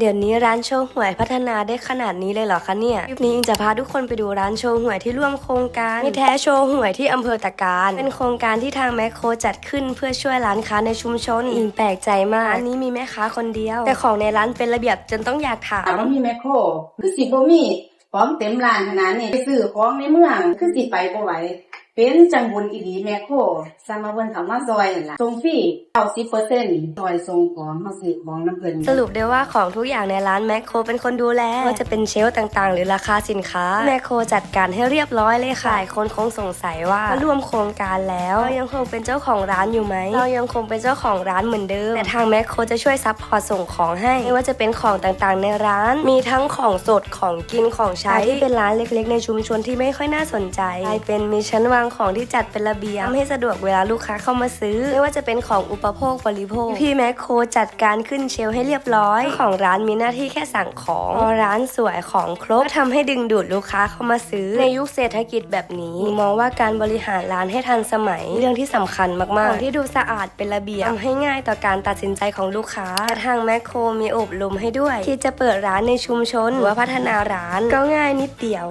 เดี๋ยวนี้ร้านโชว์หวยพัฒนาได้ขนาดนี้เลยเหรอคะเนี่ย คลิปนี้อิงจะพาทุกคนไปดูร้านโชว์หวยที่ร่วมโครงการมีแท้โชว์หวยที่อำเภอตะการ เป็นโครงการที่ทางแมคโครจัดขึ้นเพื่อช่วยร้านค้าในชุมชนอิงแปลกใจมากร้านนี้มีแม่ค้าคนเดียว แต่ของในร้านเป็นระเบียบจนต้องอยากถาม ถามว่ามีแมคโคร คือสิบ่มีของเต็มร้านขนาดนี้ไปซื้อของในเมือง คือสิไปบ่ไหว เป็นจังบุญอีดีแมคโครสามาเพิ่นเข้ามาซอยนั่นล่ะส่งฟรี90%ซอยส่งของเฮาซื้อของน้ำเพิ่นสรุปได้ว่าของทุกอย่างในร้านแมคโครเป็นคนดูแลว่าจะเป็นเชลฟ์ต่างๆ หรือราคาสินค้า แมคโครจัดการให้เรียบร้อยเลยค่ะหลายคนคงสงสัยว่ามาร่วมโครงการแล้วเรายังคงเป็นเจ้าของร้านอยู่ไหมเรายังคงเป็นเจ้าของร้านเหมือนเดิมแต่ทางแมคโครจะช่วยซัพพอร์ตส่งของให้ไม่ว่าจะเป็นของต่างๆ ในร้าน มีทั้งของสดของกินของใช้ที่เป็นร้านเล็ก ๆ ในชุมชนที่ไม่ค่อยน่าสนใจกลายเป็นมีชั้นวางของที่จัดเป็นระเบียบทำให้สะดวกเวลาลูกค้าเข้ามาซื้อ ไม่ว่าจะเป็นของอุปโภคบริโภค พี่แมคโครจัดการขึ้นเชลฟ์ให้เรียบร้อยเจ้าของร้านมีหน้าที่แค่สั่งของพอร้านสวยของครบก็ทำให้ดึงดูดลูกค้าเข้ามาซื้อ ในยุคเศรษฐกิจแบบนี้มองว่าการบริหารร้านให้ทันสมัยเรื่องที่สำคัญมากๆของที่ดูสะอาดเป็นระเบียบทำให้ง่ายต่อการตัดสินใจของลูกค้าและทางแมคโครมีอบรมให้ด้วย ที่จะเปิดร้านในชุมชนหรือว่าพัฒนาร้านก็ง่ายนิดเดียว